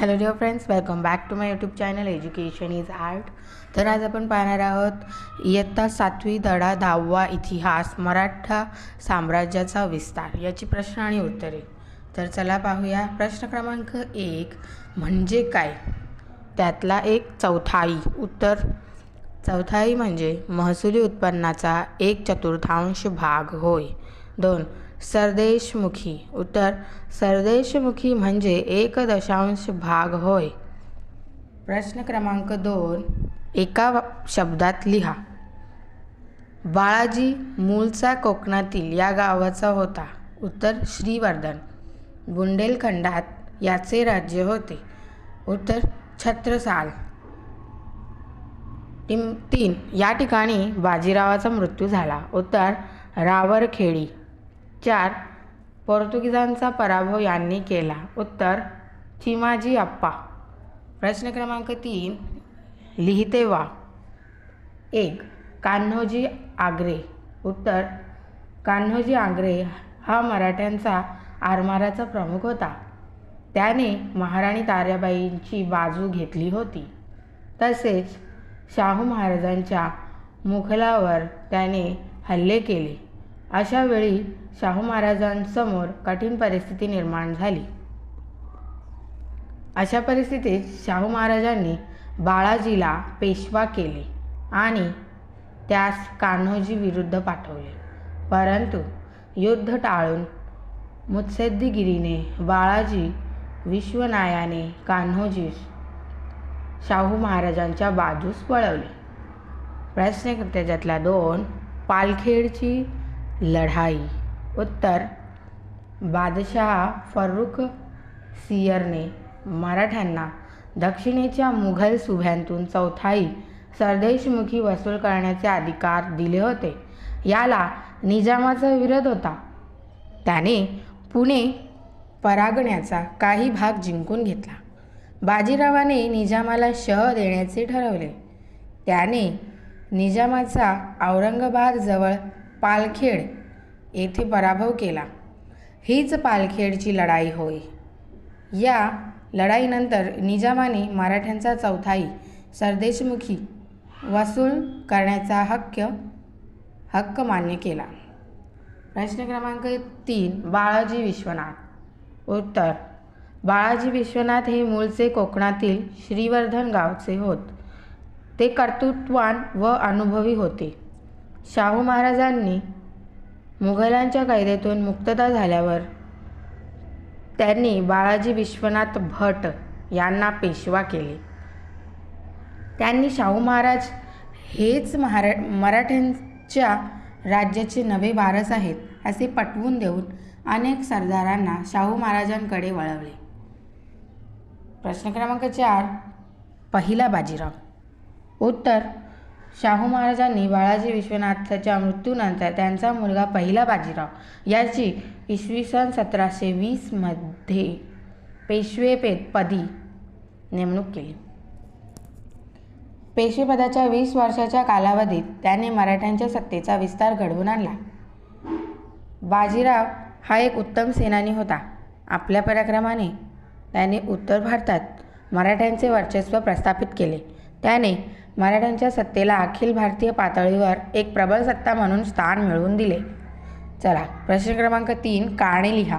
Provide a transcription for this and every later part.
Hello dear friends welcome back to my YouTube channel education is art तर आज आपण पाहणार आहोत इयत्ता सातवी धडा दहावा इतिहास मराठा साम्राज्याचा विस्तार याची प्रश्न आणि उत्तरे. तर चला पाहूया. प्रश्न क्रमांक एक म्हणजे काय? त्यातला एक चौथाई उत्तर. चौथाई म्हणजे महसुली उत्पन्नाचा एक चतुर्थांश भाग होय. दोन सरदेशमुखी उत्तर सरदेशमुखी म्हणजे एक दशांश भाग होय. प्रश्न क्रमांक दोन एका शब्दात लिहा. बाळाजी मूळचा कोकणातील या गावाचा होता. उत्तर श्रीवर्धन. बुंदेलखंडात याचे राज्य होते. उत्तर छत्रसाल. टीम तीन. या ठिकाणी बाजीरावाचा मृत्यू झाला. उत्तर रावरखेडी. चार पोर्तुगीजांचा पराभव यांनी केला. उत्तर चिमाजी अप्पा. प्रश्न क्रमांक तीन लिहिते वा. एक कान्होजी आग्रे. उत्तर कान्होजी आग्रे हा मराठ्यांचा आरमाराचा प्रमुख होता. त्याने महाराणी ताराबाईंची बाजू घेतली होती. तसेच शाहू महाराजांच्या मुखलावर त्याने हल्ले केले. अशा वेळी शाहू महाराजांसमोर कठीण परिस्थिती निर्माण झाली. अशा परिस्थितीत शाहू महाराजांनी बाळाजीला पेशवा केले आणि त्यास कान्होजी विरुद्ध पाठवले. परंतु युद्ध टाळून मुत्सद्दीगिरीने बाळाजी विश्वनायाने कान्होजीस शाहू महाराजांच्या बाजूस वळवले प्रश्न दोन पालखेडची लढाई. उत्तर. बादशहा फरुख सियरने मराठ्यांना दक्षिणेच्या मुघल सुभ्यांतून चौथाई सरदेशमुखी वसूल करण्याचे अधिकार दिले होते. याला निजामाचा विरोध होता. त्याने पुणे परागण्याचा काही भाग जिंकून घेतला. बाजीरावाने निजामाला शह देण्याचे ठरवले. त्याने निजामाचा औरंगाबादजवळ पालखेड येथे पराभव केला. हीच पालखेडची लढाई होय. या लढाईनंतर निजामाने मराठ्यांचा चौथाई सरदेशमुखी वसूल करण्याचा हक्क हक्क मान्य केला. प्रश्न क्रमांक तीन बाळाजी विश्वनाथ. उत्तर बाळाजी विश्वनाथ हे मूळचे कोकणातील श्रीवर्धन गावचे होत. ते कर्तृत्वान व अनुभवी होते. शाहू महाराजांनी मुघलांच्या कैदेतून मुक्तता झाल्यावर त्यांनी बाळाजी विश्वनाथ भट यांना पेशवा केले. त्यांनी शाहू महाराज हेच महारा मराठ्यांच्या राज्याचे नवे वारस आहेत असे पटवून देऊन अनेक सरदारांना शाहू महाराजांकडे वळवले. प्रश्न क्रमांक चार पहिला बाजीराव. उत्तर शाहू महाराजांनी बाळाजी विश्वनाथाच्या मृत्यूनंतर त्यांचा मुलगा पहिला बाजीराव. याची इसवी सन सतराशे वीसमध्ये पेशवेपेदपदी नेमणूक केली. पेशवेपदाच्या वीस वर्षाच्या कालावधीत त्याने मराठ्यांच्या सत्तेचा विस्तार घडवून आणला. बाजीराव हा एक उत्तम सेनानी होता. आपल्या पराक्रमाने त्याने उत्तर भारतात मराठ्यांचे वर्चस्व प्रस्थापित केले. त्याने मराठ्यांच्या सत्तेला अखिल भारतीय पातळीवर एक प्रबळ सत्ता म्हणून स्थान मिळवून दिले. चला प्रश्न क्रमांक तीन कारणे लिहा.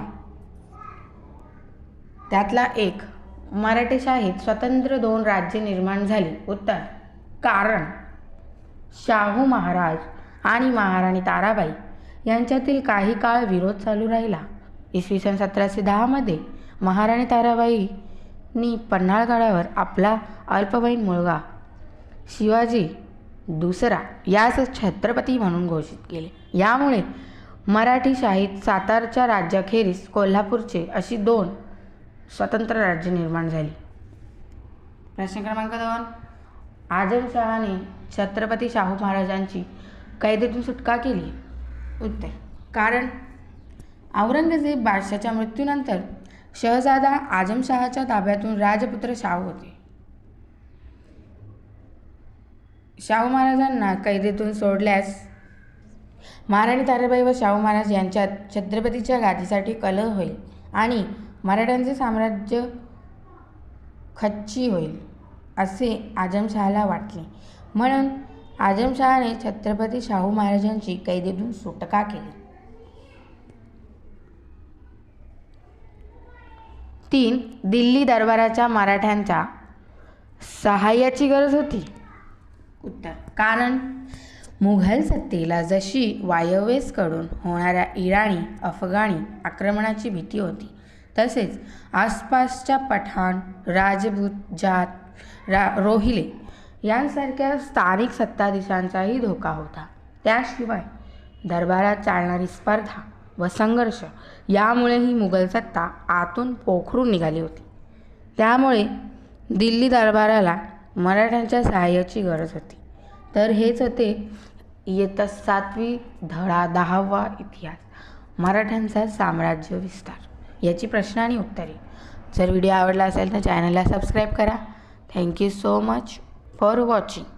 त्यातला एक मराठेशाहीत स्वतंत्र दोन राज्ये निर्माण झाली. उत्तर कारण. शाहू महाराज आणि महाराणी ताराबाई यांच्यातील काही काळ विरोध चालू राहिला. इसवी सन सतराशे दहामध्ये महाराणी ताराबाईंनी पन्हाळगडावर आपला अल्पवयीन मुलगा शिवाजी दुसरा यास छत्रपती म्हणून घोषित केले. यामुळे मराठी शाहीत सातारच्या राज्याखेरीस कोल्हापूरचे अशी दोन स्वतंत्र राज्य निर्माण झाली. प्रश्न क्रमांक दोन. आजमशहाने छत्रपती शाहू महाराजांची कैदेतून सुटका केली. उत्तर. कारण औरंगजेब बादशाच्या मृत्यूनंतर शहजादा आजमशहाच्या ताब्यातून राजपुत्र शाहू होते. शाहू महाराजांना कैदेतून सोडल्यास महाराणी ताराबाई व शाहू महाराज यांच्यात छत्रपतीच्या गादीसाठी कलह होईल आणि मराठ्यांचे साम्राज्य खच्ची होईल असे आजमशहाला वाटले. म्हणून आजमशहाने छत्रपती शाहू महाराजांची कैदेतून सुटका केली. तीन दिल्ली दरबाराच्या मराठ्यांच्या सहाय्याची गरज होती. उत्तर. कारण मुघल सत्तेला जशी वायव्येसकडून होणाऱ्या इराणी अफगाणी आक्रमणाची भीती होती तसेच आसपासच्या पठाण राजपूत जात रा रोहिले यांसारख्या स्थानिक सत्ताधीशांचाही धोका होता. त्याशिवाय दरबारात चालणारी स्पर्धा व संघर्ष यामुळेही मुघल सत्ता आतून पोखरून निघाली होती. त्यामुळे दिल्ली दरबाराला मराठ्यांच्या सहाय्याची गरज होती. तर हेच होते इयत्ता सातवी धडा दहावा इतिहास. मराठ्यांचा साम्राज्य विस्तार. याची प्रश्न आणि उत्तरे. जर व्हिडिओ आवडला असेल तर चॅनलला सबस्क्राईब करा. Thank you so much for watching.